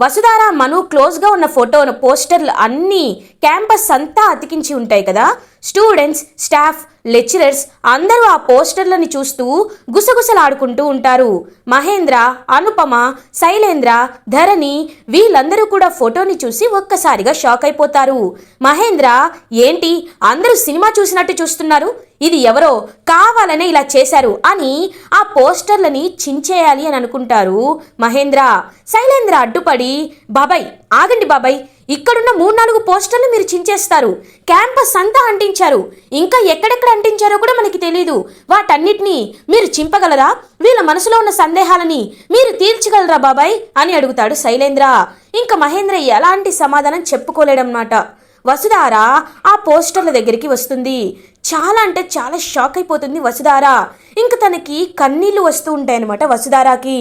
వసుధార మను క్లోజ్గా ఉన్న ఫోటోను పోస్టర్లు అన్నీ క్యాంపస్ అంతా అతికించి ఉంటాయి కదా. స్టూడెంట్స్ స్టాఫ్ లెక్చరర్స్ అందరూ ఆ పోస్టర్లని చూస్తూ గుసగుసలాడుకుంటూ ఉంటారు. మహేంద్ర అనుపమ శైలేంద్ర ధరణి వీళ్ళందరూ కూడా ఫోటోని చూసి ఒక్కసారిగా షాక్ అయిపోతారు. మహేంద్ర ఏంటి? అందరూ సినిమా చూసినట్టు చూస్తున్నారు? ఇది ఎవరో కావాలనే ఇలా చేశారు అని ఆ పోస్టర్లని చించేయాలి అని అనుకుంటారు. మహేంద్ర శైలేంద్ర అడ్డుపడి బాబాయ్ ఆగండి బాబాయ్ ఇక్కడున్న మూడు నాలుగు పోస్టర్లు మీరు చించేస్తారు. క్యాంపస్ అంతా అంటించారు. ఇంకా ఎక్కడెక్కడ అంటించారో కూడా మనకి తెలియదు వాటన్నిటినీ మీరు చింపగలరా? వీళ్ళ మనసులో ఉన్న సందేహాలని మీరు తీర్చగలరా బాబాయ్? అని అడుగుతాడు శైలేంద్ర. ఇంకా మహేంద్ర ఎలాంటి సమాధానం చెప్పుకోలేడన్నమాట. వసుధార ఆ పోస్టర్ల దగ్గరికి వస్తుంది. చాలా అంటే చాలా షాక్ అయిపోతుంది వసుధార. ఇంక తనకి కన్నీళ్ళు వస్తూ ఉంటాయన్నమాట వసుధారాకి.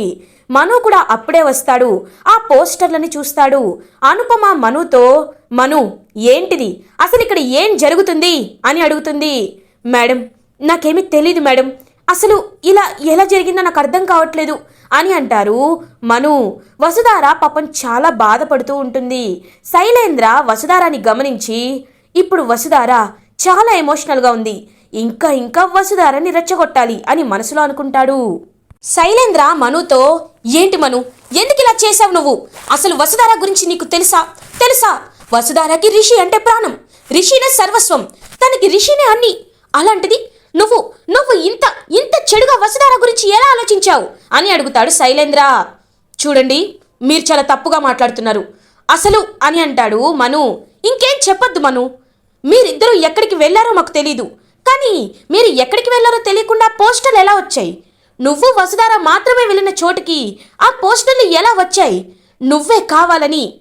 మను కూడా అప్పుడే వస్తాడు. ఆ పోస్టర్లని చూస్తాడు. అనుపమ మనుతో మను ఏంటిది? అసలు ఇక్కడ ఏం జరుగుతుంది? అని అడుగుతుంది. మేడం నాకేమీ తెలీదు మేడం. అసలు ఇలా ఎలా జరిగిందో నాకు అర్థం కావట్లేదు అని అంటారు మను. వసుధార పాపం చాలా బాధపడుతూ ఉంటుంది. శైలేంద్ర వసుధారాని గమనించి ఇప్పుడు వసుధార చాలా ఎమోషనల్గా ఉంది. ఇంకా ఇంకా వసుధారని రెచ్చగొట్టాలి అని మనసులో అనుకుంటాడు. శైలేంద్ర మనుతో ఏంటి మను? ఎందుకు ఇలా చేశావు నువ్వు? అసలు వసుధార గురించి నీకు తెలుసా? తెలుసా? వసుధారకి రిషి అంటే ప్రాణం. రిషినే సర్వస్వం. తనకి రిషినే అన్ని. అలాంటిది నువ్వు నువ్వు ఇంత ఇంత చెడుగా వసుధార గురించి ఎలా ఆలోచించావు? అని అడుగుతాడు శైలేంద్ర. చూడండి మీరు చాలా తప్పుగా మాట్లాడుతున్నారు. అసలు అని అంటాడు మను. ఇంకేం చెప్పొద్దు మను. మీరిద్దరూ ఎక్కడికి వెళ్ళారో మాకు తెలీదు. కానీ మీరు ఎక్కడికి వెళ్ళారో తెలియకుండా పోస్టర్లు ఎలా వచ్చాయి? నువ్వు వసుధార మాత్రమే వెళ్ళిన చోటుకి ఆ పోస్టర్లు ఎలా వచ్చాయి? నువ్వే కావాలని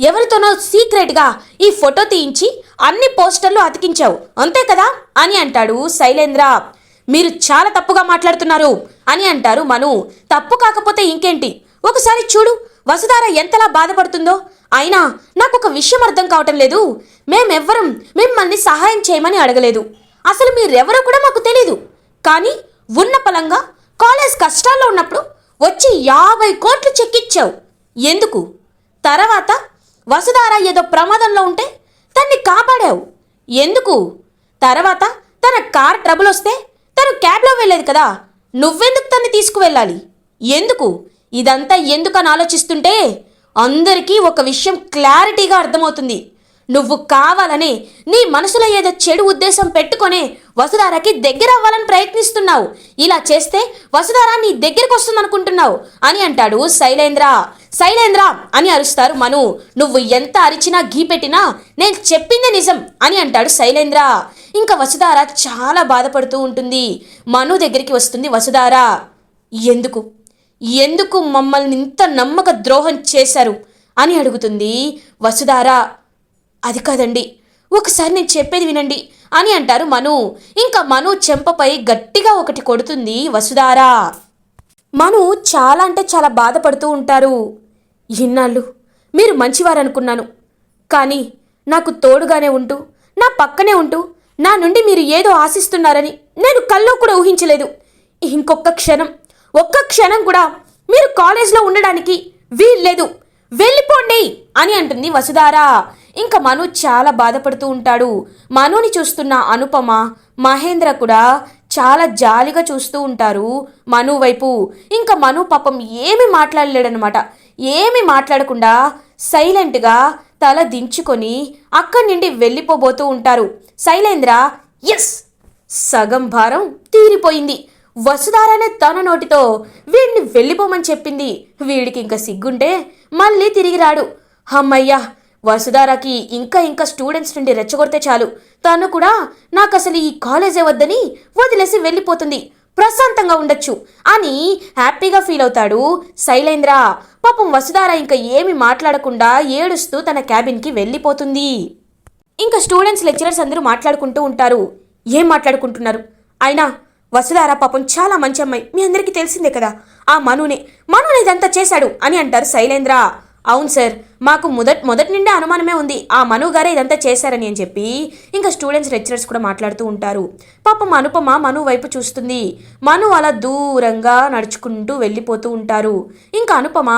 ఎవరితోనో సీక్రెట్గా ఈ ఫోటో తీయించి అన్ని పోస్టర్లు అతికించావు. అంతే కదా? అని అంటాడు శైలేంద్ర. మీరు చాలా తప్పుగా మాట్లాడుతున్నారు అని అంటారు మను. తప్పు కాకపోతే ఇంకేంటి? ఒకసారి చూడు. వసుధార ఎంతలా బాధపడుతుందో? అయినా నాకు ఒక విషయం అర్థం కావటం లేదు. మేమెవ్వరం మిమ్మల్ని సహాయం చేయమని అడగలేదు. అసలు మీరెవరో కూడా మాకు తెలీదు. కానీ ఉన్న పలంగా కాలేజ్ కష్టాల్లో ఉన్నప్పుడు వచ్చి యాభై కోట్లు చెక్కిచ్చావు. ఎందుకు? తర్వాత వసుధార ఏదో ప్రమాదంలో ఉంటే తన్ని కాపాడావు. ఎందుకు? తర్వాత తన కార్ ట్రబుల్ వస్తే తను క్యాబ్లో వెళ్ళేది కదా. నువ్వెందుకు తన్ని తీసుకువెళ్ళాలి? ఎందుకు? ఇదంతా ఎందుకని ఆలోచిస్తుంటే అందరికీ ఒక విషయం క్లారిటీగా అర్థమవుతుంది. నువ్వు కావాలనే నీ మనసులో ఏదో చెడు ఉద్దేశం పెట్టుకొని వసుధారాకి దగ్గర అవ్వాలని ప్రయత్నిస్తున్నావు. ఇలా చేస్తే వసుధారా నీ దగ్గరికి వస్తుందనుకుంటున్నావు అని అంటాడు శైలేంద్ర. శైలేంద్ర అని అరుస్తారు మను. నువ్వు ఎంత అరిచినా గీ పెట్టినా నేను చెప్పింది నిజం అని అంటాడు శైలేంద్ర. ఇంకా వసుధార చాలా బాధపడుతూ ఉంటుంది. మను దగ్గరికి వస్తుంది వసుధార. ఎందుకు? ఎందుకు మమ్మల్ని ఇంత నమ్మక ద్రోహం చేశారు? అని అడుగుతుంది. వసుధార అది కాదండి. ఒకసారి నేను చెప్పేది వినండి అని అంటారు మను. ఇంకా మను చెంపపై గట్టిగా ఒకటి కొడుతుంది వసుధార. మను చాలా అంటే చాలా బాధపడుతూ ఉంటారు. ఇన్నాళ్ళు మీరు మంచివారనుకున్నాను. కానీ నాకు తోడుగానే ఉంటూ నా పక్కనే ఉంటూ నా నుండి మీరు ఏదో ఆశిస్తున్నారని నేను కల్లో కూడా ఊహించలేదు. ఇంకొక క్షణం ఒక్క క్షణం కూడా మీరు కాలేజ్లో ఉండడానికి వీల్లేదు. వెళ్ళిపోండి అని అంటుంది వసుధార. ఇంకా మను చాలా బాధపడుతూ ఉంటాడు. మనుని చూస్తున్న అనుపమ మహేంద్ర కూడా చాలా జాలిగా చూస్తూ ఉంటారు మను వైపు. ఇంకా మను పాపం ఏమి మాట్లాడలేడనమాట ఏమి మాట్లాడకుండా సైలెంట్గా తల దించుకొని అక్కడి నుండి వెళ్ళిపోబోతూ ఉంటారు. శైలేంద్ర ఎస్ సగం భారం తీరిపోయింది. వసుధారానే తన నోటితో వీడిని వెళ్ళిపోమని చెప్పింది. వీడికి ఇంకా సిగ్గుంటే మళ్ళీ తిరిగి రాడు. అమ్మయ్యా వసుధారాకి ఇంకా ఇంకా స్టూడెంట్స్ నుండి రెచ్చగొడితే చాలు. తను కూడా నాకు అసలు ఈ కాలేజే వద్దని వదిలేసి వెళ్ళిపోతుంది. ప్రశాంతంగా ఉండొచ్చు అని హ్యాపీగా ఫీల్ అవుతాడు శైలేంద్ర. పాపం వసుధార ఇంకా ఏమి మాట్లాడకుండా ఏడుస్తూ తన క్యాబిన్కి వెళ్ళిపోతుంది. ఇంకా స్టూడెంట్స్ లెక్చరర్స్ అందరూ మాట్లాడుకుంటూ ఉంటారు. ఏం మాట్లాడుకుంటున్నారు? అయినా వసులారా పాపం చాలా మంచి అమ్మాయి. మీ అందరికీ తెలిసిందే కదా. ఆ మనునే. మనునే ఇదంతా చేశాడు అని అంటారు శైలేంద్ర. అవును సార్ మాకు మొదట్ మొదటి నుండే అనుమానమే ఉంది. ఆ మను గారే ఇదంతా చేశారని అని చెప్పి ఇంకా స్టూడెంట్స్ లెక్చరర్స్ కూడా మాట్లాడుతూ ఉంటారు. పాపం అనుపమ మను వైపు చూస్తుంది. మను అలా దూరంగా నడుచుకుంటూ వెళ్ళిపోతూ ఉంటారు. ఇంకా అనుపమ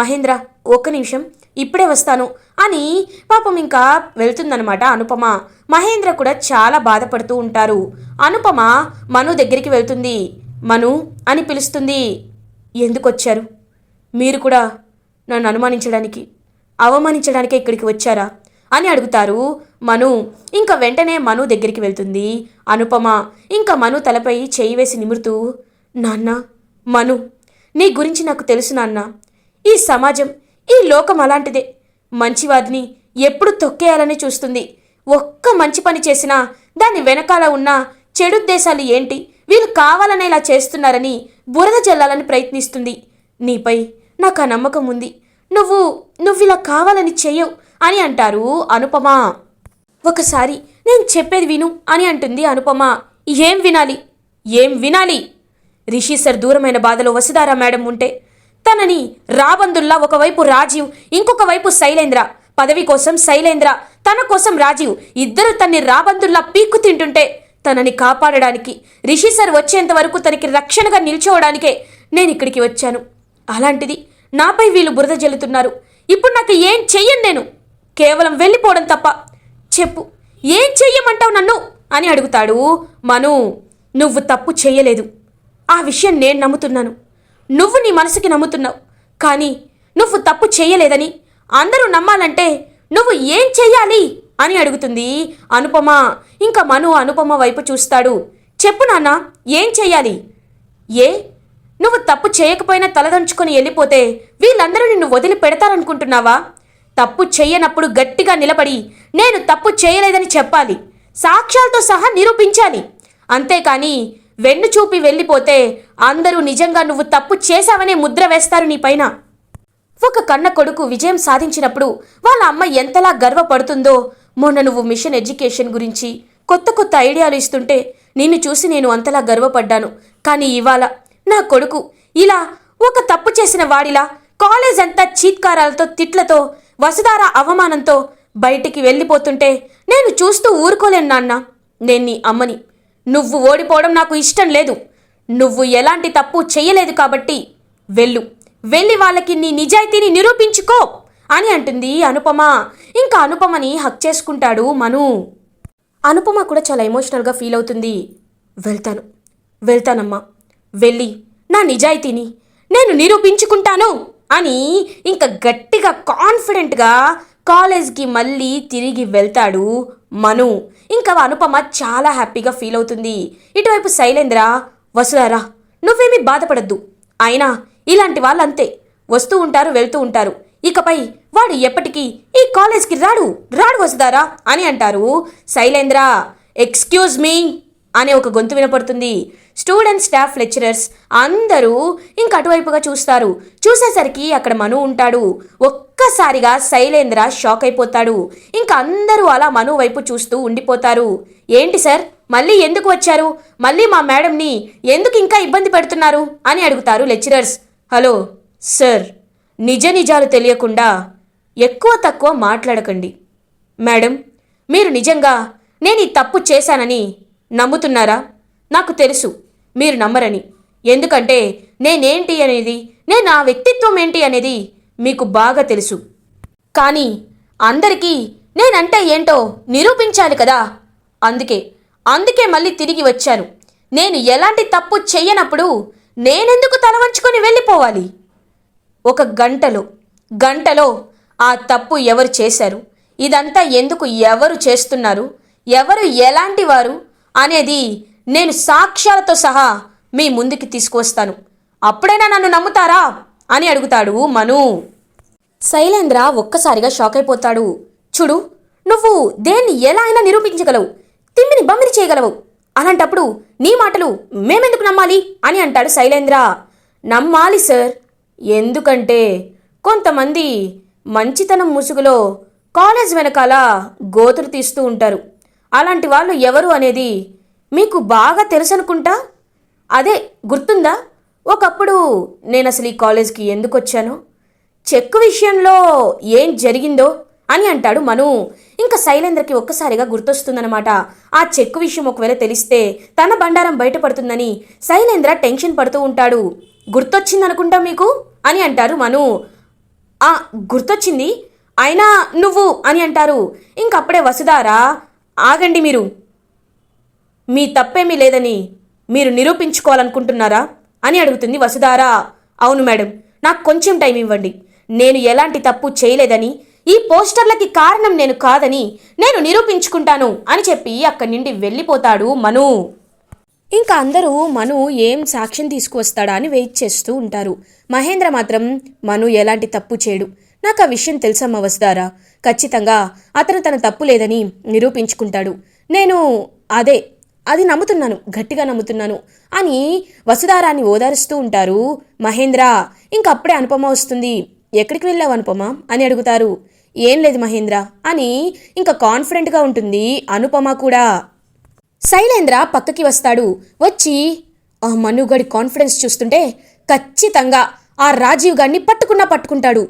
మహేంద్ర ఒక్క నిమిషం ఇప్పుడే వస్తాను. అని పాపం ఇంకా వెళ్తుందనమాట అనుపమ. మహేంద్ర కూడా చాలా బాధపడుతూ ఉంటారు. అనుపమ మను దగ్గరికి వెళ్తుంది. మను అని పిలుస్తుంది. ఎందుకు వచ్చారు మీరు కూడా నన్ను అనుమానించడానికి అవమానించడానికే ఇక్కడికి వచ్చారా? అని అడుగుతారు మను. ఇంకా వెంటనే మను దగ్గరికి వెళ్తుంది. అనుపమ ఇంకా మను తలపై చేయి వేసి నిమురుతూ నాన్న మను నీ గురించి నాకు తెలుసు నాన్న. ఈ సమాజం ఈ లోకం అలాంటిదే. మంచివారిని ఎప్పుడు తొక్కేయాలని చూస్తుంది. ఒక్క మంచి పని చేసినా దాని వెనకాల ఉన్న చెడుద్దేశాలు ఏంటి? వీళ్ళు కావాలనే ఇలా చేస్తున్నారని బురద జల్లాలని ప్రయత్నిస్తుంది. నీపై నాకు ఆ నమ్మకం ఉంది. నువ్వు నువ్వు ఇలా కావాలని చెయ్యవు అని అంటారు అనుపమ. ఒకసారి నేను చెప్పేది విను అని అంటుంది అనుపమ. ఏం వినాలి? ఏం వినాలి? రిషి సార్ దూరమైన బాధలో వసుధారా మేడం ఉంటే తనని రాబందుల్లా ఒకవైపు రాజీవ్ ఇంకొక వైపు శైలేంద్ర. పదవి కోసం శైలేంద్ర తన కోసం రాజీవ్. ఇద్దరు తన్ని రాబందుల్లా పీక్కు తింటుంటే తనని కాపాడడానికి రిషి సార్ వచ్చేంత వరకు తనకి రక్షణగా నిల్చోవడానికే నేను ఇక్కడికి వచ్చాను. అలాంటిది నాపై వీళ్ళు బురద జల్లుతున్నారు. ఇప్పుడు నాకు ఏం చెయ్యను నేను? కేవలం వెళ్ళిపోవడం తప్ప. చెప్పు ఏం చెయ్యమంటావు నన్ను? అని అడుగుతాడు మను. నువ్వు తప్పు చేయలేదు ఆ విషయం నేను నమ్ముతున్నాను. నువ్వు నీ మనసుకి నమ్ముతున్నావు. కానీ నువ్వు తప్పు చేయలేదని అందరూ నమ్మాలంటే నువ్వు ఏం చెయ్యాలి అని అడుగుతుంది అనుపమ. ఇంకా మను అనుపమ వైపు చూస్తాడు. చెప్పు నాన్న ఏం చెయ్యాలి? ఏ? నువ్వు తప్పు చేయకపోయినా తలదంచుకొని వెళ్ళిపోతే వీళ్ళందరూ నిన్ను వదిలి పెడతారనుకుంటున్నావా? తప్పు చేయనప్పుడు గట్టిగా నిలబడి నేను తప్పు చేయలేదని చెప్పాలి. సాక్ష్యాలతో సహా నిరూపించాలి. అంతేకాని వెన్ను చూపి వెళ్ళిపోతే అందరూ నిజంగా నువ్వు తప్పు చేశావనే ముద్ర వేస్తారు నీపైన ఒక కన్న కొడుకు విజయం సాధించినప్పుడు వాళ్ళ అమ్మ ఎంతలా గర్వపడుతుందో మొన్న నువ్వు మిషన్ ఎడ్యుకేషన్ గురించి కొత్త కొత్త ఐడియాలు ఇస్తుంటే నిన్ను చూసి నేను అంతలా గర్వపడ్డాను. కానీ ఇవాళ నా కొడుకు ఇలా ఒక తప్పు చేసిన వాడిలా కాలేజ్ అంతా చీత్కారాలతో తిట్లతో వసుధార అవమానంతో బయటికి వెళ్ళిపోతుంటే నేను చూస్తూ ఊరుకోలేను నాన్న. నేను నీ అమ్మని నువ్వు ఓడిపోవడం నాకు ఇష్టం లేదు. నువ్వు ఎలాంటి తప్పు చెయ్యలేదు కాబట్టి వెళ్ళు. వెళ్ళి వాళ్ళకి నీ నిజాయితీని నిరూపించుకో అని అంటుంది అనుపమ. ఇంకా అనుపమని హక్ చేసుకుంటాడు మను. అనుపమ కూడా చాలా ఎమోషనల్గా ఫీల్ అవుతుంది. వెళ్తాను. వెళ్తానమ్మా. వెళ్ళి నా నిజాయితీని నేను నిరూపించుకుంటాను అని ఇంకా గట్టిగా కాన్ఫిడెంట్గా కాలేజ్కి మళ్ళీ తిరిగి వెళ్తాడు మను. ఇంకా అనుపమ చాలా హ్యాపీగా ఫీల్ అవుతుంది. ఇటువైపు శైలేంద్ర వసులారా నువ్వేమీ బాధపడద్దు. అయినా ఇలాంటి వాళ్ళంతే. వస్తూ ఉంటారు వెళ్తూ ఉంటారు. ఇకపై వాడు ఎప్పటికీ ఈ కాలేజ్కి రాడు. రాడు వసుదారా అని అంటారు శైలేంద్ర. ఎక్స్క్యూజ్ మీ అనే ఒక గొంతు వినపడుతుంది. స్టూడెంట్ స్టాఫ్ లెక్చరర్స్ అందరూ ఇంక అటువైపుగా చూస్తారు. చూసేసరికి అక్కడ మను ఉంటాడు. ఒక్కసారిగా శైలేంద్ర షాక్ అయిపోతాడు. ఇంకా అందరూ అలా మను వైపు చూస్తూ ఉండిపోతారు. ఏంటి సార్? మళ్ళీ ఎందుకు వచ్చారు? మళ్ళీ మా మేడంని ఎందుకు ఇంకా ఇబ్బంది పెడుతున్నారు? అని అడుగుతారు లెక్చరర్స్. హలో సార్ నిజ నిజాలు తెలియకుండా ఎక్కువ తక్కువ మాట్లాడకండి. మేడం మీరు నిజంగా నేను ఈ తప్పు చేశానని నమ్ముతున్నారా? నాకు తెలుసు. మీరు నమ్మరని. ఎందుకంటే నేనేంటి అనేది నేను నా వ్యక్తిత్వం ఏంటి అనేది మీకు బాగా తెలుసు. కానీ అందరికీ నేనంటే ఏంటో నిరూపించాలి కదా. అందుకే అందుకే మళ్ళీ తిరిగి వచ్చాను. నేను ఎలాంటి తప్పు చెయ్యనప్పుడు నేనెందుకు తల వంచుకొని వెళ్ళిపోవాలి? ఒక గంటలో గంటలో ఆ తప్పు ఎవరు చేశారు? ఇదంతా ఎందుకు ఎవరు చేస్తున్నారు? ఎవరు ఎలాంటి వారు? అనేది నేను సాక్ష్యాలతో సహా మీ ముందుకి తీసుకువస్తాను. అప్పుడైనా నన్ను నమ్ముతారా? అని అడుగుతాడు మను. శైలేంద్ర ఒక్కసారిగా షాక్ అయిపోతాడు. చూడు నువ్వు దేన్ని ఎలా అయినా నిరూపించగలవు. తిమ్మిని బమ్మిరి చేయగలవు. అలాంటప్పుడు నీ మాటలు మేమెందుకు నమ్మాలి? అని అంటాడు శైలేంద్ర. నమ్మాలి సార్. ఎందుకంటే కొంతమంది మంచితనం ముసుగులో కాలేజ్ వెనకాల గోతులు తీస్తూ ఉంటారు. అలాంటి వాళ్ళు ఎవరు అనేది మీకు బాగా తెలుసు అనుకుంటా అదే గుర్తుందా? ఒకప్పుడు నేను అసలు ఈ కాలేజ్కి ఎందుకు వచ్చాను చెక్కు విషయంలో ఏం జరిగిందో అని అంటాడు మను. ఇంకా శైలేంద్రకి ఒక్కసారిగా గుర్తొస్తుందన్నమాట. ఆ చెక్కు విషయం ఒకవేళ తెలిస్తే తన బండారం బయటపడుతుందని శైలేంద్ర టెన్షన్ పడుతూ ఉంటాడు. గుర్తొచ్చిందనుకుంటా మీకు? అని అంటారు మను. ఆ గుర్తొచ్చింది? అయినా నువ్వు? అని అంటారు. ఇంకప్పుడే వసుదారా ఆగండి మీరు. మీ తప్పేమీ లేదని మీరు నిరూపించుకోవాలనుకుంటున్నారా? అని అడుగుతుంది వసుధారా. అవును మేడం నాకు కొంచెం టైం ఇవ్వండి. నేను ఎలాంటి తప్పు చేయలేదని ఈ పోస్టర్లకి కారణం నేను కాదని నేను నిరూపించుకుంటాను అని చెప్పి అక్కడి నుండి వెళ్ళిపోతాడు మను. ఇంకా అందరూ మను ఏం సాక్ష్యం తీసుకువస్తాడా అని వెయిట్ చేస్తూ ఉంటారు. మహేంద్ర మాత్రం మను ఎలాంటి తప్పు చేయడు. నాకు ఆ విషయం తెలుసమ్మా వసుదారా ఖచ్చితంగా అతను తన తప్పు లేదని నిరూపించుకుంటాడు. నేను అదే అది నమ్ముతున్నాను గట్టిగా నమ్ముతున్నాను. అని వసుధారాన్ని ఓదారుస్తూ ఉంటారు. మహేంద్ర ఇంకప్పుడే అనుపమ వస్తుంది. ఎక్కడికి వెళ్ళావు అనుపమ? అని అడుగుతారు. ఏం లేదు మహేంద్ర అని ఇంకా కాన్ఫిడెంట్గా ఉంటుంది అనుపమ కూడా. శైలేంద్ర పక్కకి వస్తాడు. వచ్చి ఆ మనుగడి కాన్ఫిడెన్స్ చూస్తుంటే ఖచ్చితంగా ఆ రాజీవ్ గారిని పట్టుకున్నా పట్టుకుంటాడు.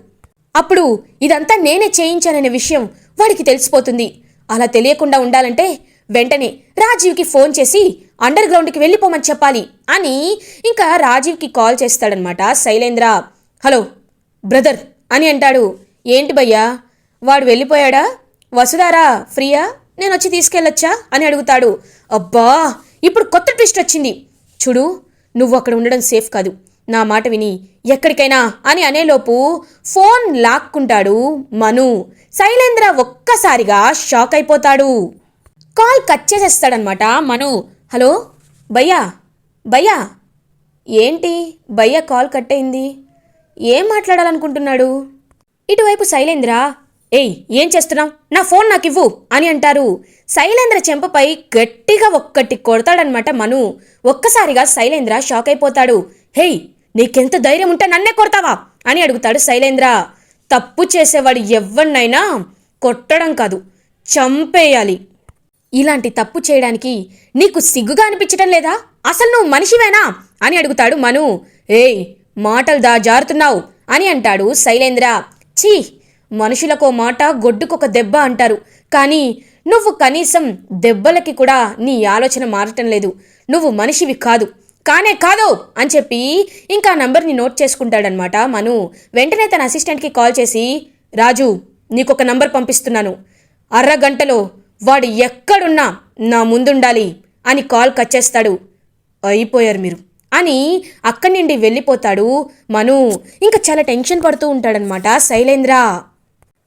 అప్పుడు ఇదంతా నేనే చేయించాననే విషయం వాడికి తెలిసిపోతుంది. అలా తెలియకుండా ఉండాలంటే వెంటనే రాజీవ్కి ఫోన్ చేసి అండర్ గ్రౌండ్కి వెళ్ళిపోమని చెప్పాలి అని ఇంకా రాజీవ్కి కాల్ చేస్తాడనమాట శైలేంద్ర. హలో బ్రదర్ అని అంటాడు. ఏంటి భయ్యా వాడు వెళ్ళిపోయాడా? వసుదారా ఫ్రీయా? నేను వచ్చి తీసుకెళ్ళొచ్చా? అని అడుగుతాడు. అబ్బా ఇప్పుడు కొత్త ట్విస్ట్ వచ్చింది. చూడు నువ్వు అక్కడ ఉండడం సేఫ్ కాదు. నా మాట విని ఎక్కడికైనా అని అనేలోపు ఫోన్ లాక్కుంటాడు మను. శైలేంద్ర ఒక్కసారిగా షాక్ అయిపోతాడు. కాల్ కట్ చేసేస్తాడనమాట. మను హలో భయ్యా భయ్యా ఏంటి భయ్యా కాల్ కట్ అయింది ఏం మాట్లాడాలనుకుంటున్నాడు? ఇటువైపు శైలేంద్ర ఏయ్ ఏం చేస్తున్నావు? నా ఫోన్ నాకు ఇవ్వు అని అంటారు. శైలేంద్ర చెంపపై గట్టిగా ఒక్కటి కొడతాడనమాట మను. ఒక్కసారిగా శైలేంద్ర షాక్ అయిపోతాడు. హేయ్ నీకెంత ధైర్యం ఉంటే నన్నే కొడతావా? అని అడుగుతాడు శైలేంద్ర. తప్పు చేసేవాడు ఎవ్వన్నైనా కొట్టడం కాదు చంపేయాలి. ఇలాంటి తప్పు చేయడానికి నీకు సిగ్గుగా అనిపించటం లేదా? అసలు నువ్వు మనిషివేనా? అని అడుగుతాడు మను. ఏయ్ మాటలు దా జారుతున్నావు అని అంటాడు శైలేంద్ర. ఛీ మనుషులకో మాట గొడ్డుకొక దెబ్బ అంటారు. కానీ నువ్వు కనీసం దెబ్బలకి కూడా నీ ఆలోచన మారటం లేదు. నువ్వు మనిషివి కాదు. కానే కాదు అని చెప్పి ఇంకా నంబర్ని నోట్ చేసుకుంటాడనమాట మను. వెంటనే తన అసిస్టెంట్కి కాల్ చేసి రాజు నీకొక నంబర్ పంపిస్తున్నాను. అరగంటలో వాడు ఎక్కడున్నా నా ముందుండాలి అని కాల్ కట్ చేస్తాడు అయిపోయారు మీరు. అని అక్కడి నుండి వెళ్ళిపోతాడు మను. ఇంకా చాలా టెన్షన్ పడుతూ ఉంటాడనమాట శైలేంద్ర.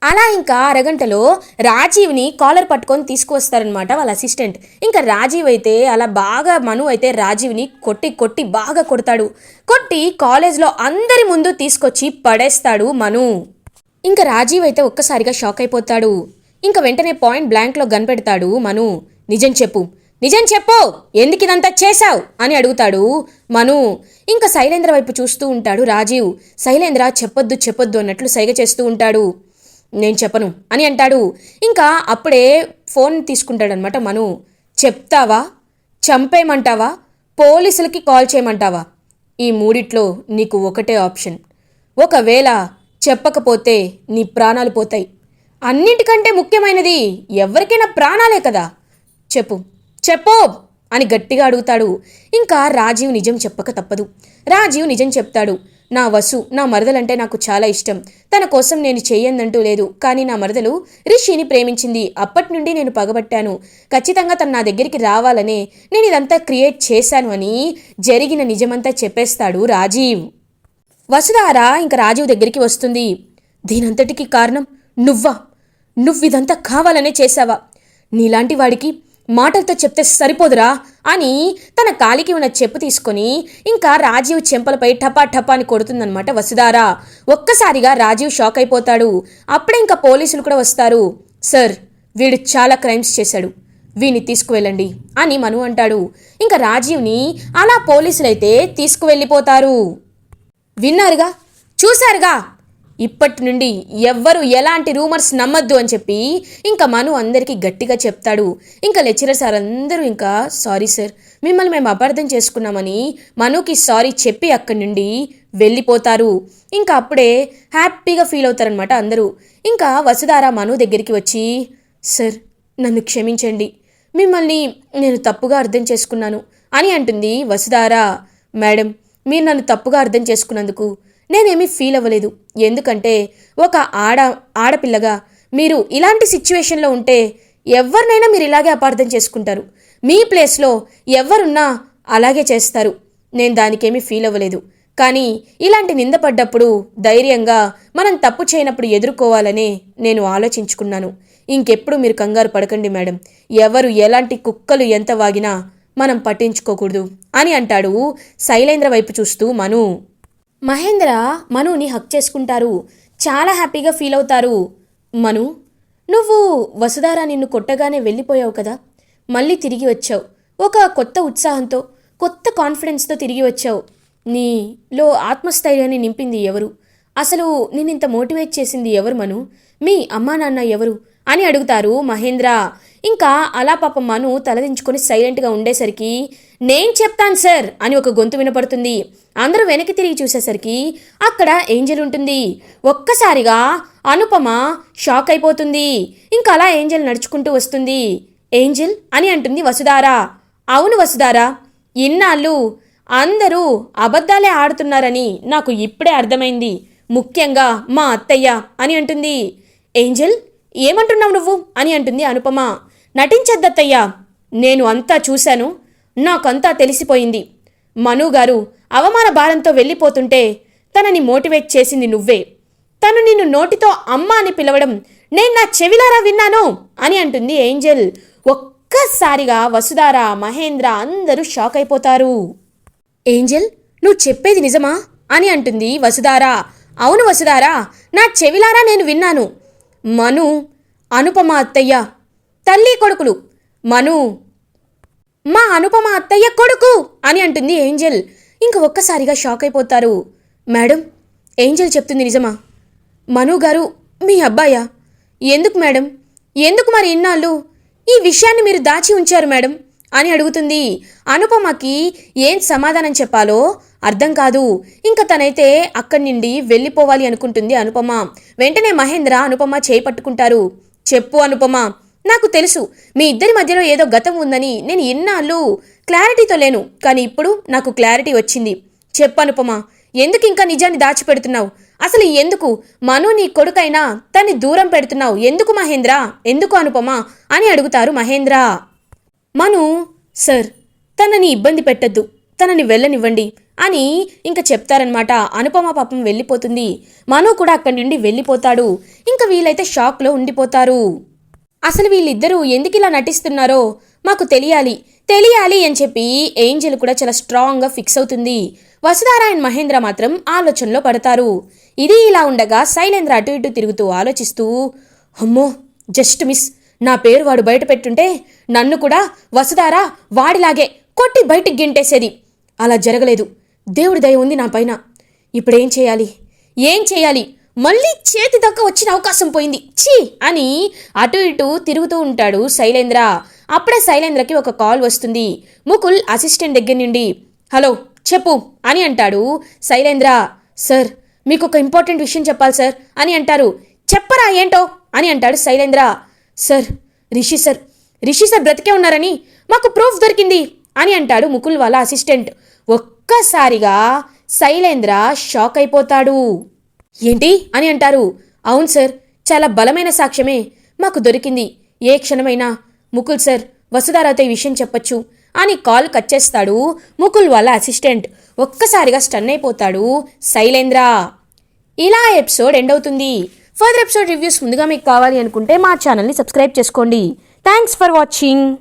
అలా ఇంకా అరగంటలో రాజీవ్ని కాలర్ పట్టుకొని తీసుకువస్తారనమాట వాళ్ళ అసిస్టెంట్. ఇంకా రాజీవ్ అయితే అలా బాగా మను అయితే రాజీవ్ని కొట్టి కొట్టి బాగా కొడతాడు. కొట్టి కాలేజ్లో అందరి ముందు తీసుకొచ్చి పడేస్తాడు మను. ఇంకా రాజీవ్ అయితే ఒక్కసారిగా షాక్ అయిపోతాడు. ఇంకా వెంటనే పాయింట్ బ్లాంక్లో గన్ పెడతాడు మను. నిజం చెప్పు. నిజం చెప్పు! ఎందుకు ఇదంతా చేశావు? అని అడుగుతాడు మను. ఇంకా శైలేంద్ర వైపు చూస్తూ ఉంటాడు రాజీవ్. శైలేంద్ర చెప్పొద్దు చెప్పొద్దు అన్నట్లు సైగ చేస్తూ ఉంటాడు. నేను చెప్పను అని అంటాడు. ఇంకా అప్పుడే ఫోన్ తీసుకుంటాడనమాట మను. చెప్తావా? చంపేయమంటావా? పోలీసులకి కాల్ చేయమంటావా? ఈ మూడిట్లో నీకు ఒకటే ఆప్షన్. ఒకవేళ చెప్పకపోతే నీ ప్రాణాలు పోతాయి. అన్నింటికంటే ముఖ్యమైనది ఎవరికైనా ప్రాణాలే కదా. చెప్పు. చెప్పు అని గట్టిగా అడుగుతాడు. ఇంకా రాజీవ్ నిజం చెప్పక తప్పదు. రాజీవ్ నిజం చెప్తాడు. నా వసు నా మరదలంటే నాకు చాలా ఇష్టం. తన కోసం నేను చెయ్యందంటూ లేదు. కానీ నా మరదలు రిషిని ప్రేమించింది. అప్పటి నుండి నేను పగబట్టాను. ఖచ్చితంగా తను నా దగ్గరికి రావాలనే నేను ఇదంతా క్రియేట్ చేశాను అని జరిగిన నిజమంతా చెప్పేస్తాడు రాజీవ్. వసుధార ఇంకా రాజీవ్ దగ్గరికి వస్తుంది. దీనంతటికి కారణం నువ్వా? నువ్విదంతా కావాలనే చేశావా? నీలాంటి వాడికి మాటలతో చెప్తే సరిపోదురా అని తన కాలికి ఉన్న చెప్పు తీసుకొని ఇంకా రాజీవ్ చెంపలపై టపా టపా అని కొడుతుందనమాట వసుధారా. ఒక్కసారిగా రాజీవ్ షాక్ అయిపోతాడు. అప్పుడే ఇంకా పోలీసులు కూడా వస్తారు. సార్ వీడు చాలా క్రైమ్స్ చేశాడు. వీని తీసుకువెళ్ళండి అని మను అంటాడు. ఇంకా రాజీవ్ని అలా పోలీసులైతే తీసుకువెళ్ళిపోతారు. విన్నారుగా? చూశారుగా? ఇప్పటి నుండి ఎవ్వరు ఎలాంటి రూమర్స్ నమ్మద్దు అని చెప్పి ఇంకా మను అందరికీ గట్టిగా చెప్తాడు. ఇంకా లెక్చరర్ సార్ అందరూ ఇంకా సారీ సార్ మిమ్మల్ని మేము అపార్థం చేసుకున్నామని మనుకి సారీ చెప్పి అక్కడి నుండి వెళ్ళిపోతారు. ఇంకా అప్పుడే హ్యాపీగా ఫీల్ అవుతారనమాట అందరూ. ఇంకా వసుధార మను దగ్గరికి వచ్చి సార్ నన్ను క్షమించండి. మిమ్మల్ని నేను తప్పుగా అర్థం చేసుకున్నాను అని అంటుంది వసుధార. మేడం మీరు నన్ను తప్పుగా అర్థం చేసుకున్నందుకు నేనేమీ ఫీల్ అవ్వలేదు. ఎందుకంటే ఒక ఆడ ఆడపిల్లగా మీరు ఇలాంటి సిచ్యువేషన్లో ఉంటే ఎవరినైనా మీరు ఇలాగే అపార్థం చేసుకుంటారు. మీ ప్లేస్లో ఎవరున్నా అలాగే చేస్తారు. నేను దానికేమీ ఫీల్ అవ్వలేదు. కానీ ఇలాంటి నిందపడ్డప్పుడు ధైర్యంగా మనం తప్పు చేయనప్పుడు ఎదుర్కోవాలనే నేను ఆలోచించుకున్నాను. ఇంకెప్పుడు మీరు కంగారు పడకండి మేడం. ఎవరు ఎలాంటి కుక్కలు ఎంత వాగినా మనం పట్టించుకోకూడదు అని అంటాడు శైలేంద్ర వైపు చూస్తూ మను. మహేంద్ర మనుని హక్ చేసుకుంటారు. చాలా హ్యాపీగా ఫీల్ అవుతారు. మను నువ్వు వసుధార నిన్ను కొట్టగానే వెళ్ళిపోయావు కదా? మళ్ళీ తిరిగి వచ్చావు. ఒక కొత్త ఉత్సాహంతో కొత్త కాన్ఫిడెన్స్తో తిరిగి వచ్చావు. నీలో ఆత్మస్థైర్యాన్ని నింపింది ఎవరు? అసలు నిన్నింత మోటివేట్ చేసింది ఎవరు మను? మీ అమ్మా నాన్న ఎవరు? అని అడుగుతారు మహేంద్ర. ఇంకా అలా పాప మను తలదించుకొని సైలెంట్గా ఉండేసరికి నేను చెప్తాను సార్ అని ఒక గొంతు వినపడుతుంది. అందరూ వెనక్కి తిరిగి చూసేసరికి అక్కడ ఏంజల్ ఉంటుంది. ఒక్కసారిగా అనుపమ షాక్ అయిపోతుంది. ఇంకా అలా ఏంజల్ నడుచుకుంటూ వస్తుంది. ఏంజల్? అని అంటుంది వసుధారా. అవును వసుధారా ఇన్నాళ్ళు అందరూ అబద్ధాలే ఆడుతున్నారని నాకు ఇప్పుడే అర్థమైంది. ముఖ్యంగా మా అత్తయ్య అని అంటుంది. ఏంజల్? ఏమంటున్నావు నువ్వు? అని అంటుంది అనుపమ. నటించద్దత్తయ్యా నేను అంతా చూశాను. నాకంతా తెలిసిపోయింది. మనుగారు అవమాన భారంతో వెళ్ళిపోతుంటే తనని మోటివేట్ చేసింది నువ్వే. తను నిన్ను నోటితో అమ్మ అని పిలవడం నేను నా చెవిలారా విన్నాను అని అంటుంది ఏంజెల్. ఒక్కసారిగా వసుధార మహేంద్ర అందరూ షాక్ అయిపోతారు. ఏంజెల్ నువ్వు చెప్పేది నిజమా? అని అంటుంది వసుధార. అవును వసుధారా నా చెవిలారా నేను విన్నాను. మను అనుపమ అత్తయ్య తల్లి కొడుకులు. మను. మా అనుపమ అత్తయ్య కొడుకు అని అంటుంది ఏంజల్. ఇంక ఒక్కసారిగా షాక్ అయిపోతారు. మేడం ఏంజల్ చెప్తుంది నిజమా? మను గారు మీ అబ్బాయా? ఎందుకు మేడం? ఎందుకు మరి ఇన్నాళ్ళు? ఈ విషయాన్ని మీరు దాచి ఉంచారు మేడం అని అడుగుతుంది. అనుపమకి ఏం సమాధానం చెప్పాలో అర్థం కాదు. ఇంకా తనైతే అక్కడి నుండి వెళ్ళిపోవాలి అనుకుంటుంది అనుపమ. వెంటనే మహేంద్ర అనుపమ చేయి పట్టుకుంటారు చెప్పు అనుపమ. నాకు తెలుసు. మీ ఇద్దరి మధ్యలో ఏదో గతం ఉందని నేను ఇన్నాళ్ళు క్లారిటీతో లేను. కానీ ఇప్పుడు నాకు క్లారిటీ వచ్చింది. చెప్పనుపమా అనుపమ ఎందుకు ఇంకా నిజాన్ని దాచిపెడుతున్నావు? అసలు ఎందుకు? మను నీ కొడుకైనా తన్ని దూరం పెడుతున్నావు. ఎందుకు మహేంద్ర? ఎందుకు అనుపమ? అని అడుగుతారు మహేంద్ర. మను సార్ తనని ఇబ్బంది పెట్టద్దు. తనని వెళ్ళనివ్వండి అని ఇంకా చెప్తారనమాట అనుపమ పాపం వెళ్ళిపోతుంది. మను కూడా అక్కడి నుండి వెళ్ళిపోతాడు. ఇంకా వీలైతే షాక్లో ఉండిపోతారు. అసలు వీళ్ళిద్దరూ ఎందుకు ఇలా నటిస్తున్నారో మాకు తెలియాలి. తెలియాలి అని చెప్పి ఏంజల్ కూడా చాలా స్ట్రాంగ్గా ఫిక్స్ అవుతుంది. వసుధారాయణ్ అండ్ మహేంద్ర మాత్రం ఆలోచనలో పడతారు. ఇది ఇలా ఉండగా శైలేంద్ర అటు ఇటు తిరుగుతూ ఆలోచిస్తూ అమ్మో జస్ట్ మిస్. నా పేరు వాడు బయట పెట్టుంటే నన్ను కూడా వసుధారా వాడిలాగే కొట్టి బయటికి గింటేసేది. అలా జరగలేదు. దేవుడి దయ ఉంది నా పైన. ఇప్పుడేం చేయాలి? ఏం చేయాలి? మళ్ళీ చేతి దక్క వచ్చిన అవకాశం పోయింది. ఛీ! అని అటు ఇటు తిరుగుతూ ఉంటాడు శైలేంద్ర. అప్పుడే శైలేంద్రకి ఒక కాల్ వస్తుంది. ముకుల్ అసిస్టెంట్ దగ్గర నుండి హలో చెప్పు అని అంటాడు శైలేంద్ర. సార్ మీకు ఒక ఇంపార్టెంట్ విషయం చెప్పాలి సార్ అని అంటారు. చెప్పరా ఏంటో అని అంటాడు Shailendra. Sir Rishi sir Rishi sir బ్రతికే ఉన్నారని మాకు ప్రూఫ్ దొరికింది అని అంటాడు ముకుల్ వాళ్ళ అసిస్టెంట్ ఒక్కసారిగా శైలేంద్ర షాక్ అయిపోతాడు. ఏంటి అని అంటారు. అవును సార్ చాలా బలమైన సాక్ష్యమే మాకు దొరికింది. ఏ క్షణమైనా ముకుల్ సార్ వసుధారాతో ఈ విషయం చెప్పొచ్చు అని కాల్ కట్ చేస్తాడు ముకుల్ వాళ్ళ అసిస్టెంట్. ఒక్కసారిగా స్టన్ అయిపోతాడు శైలేంద్ర. ఇలా ఎపిసోడ్ ఎండ్ అవుతుంది. ఫర్దర్ ఎపిసోడ్ రివ్యూస్ ముందుగా మీకు కావాలి అనుకుంటే మా ఛానల్ని సబ్స్క్రైబ్ చేసుకోండి. Thanks for watching.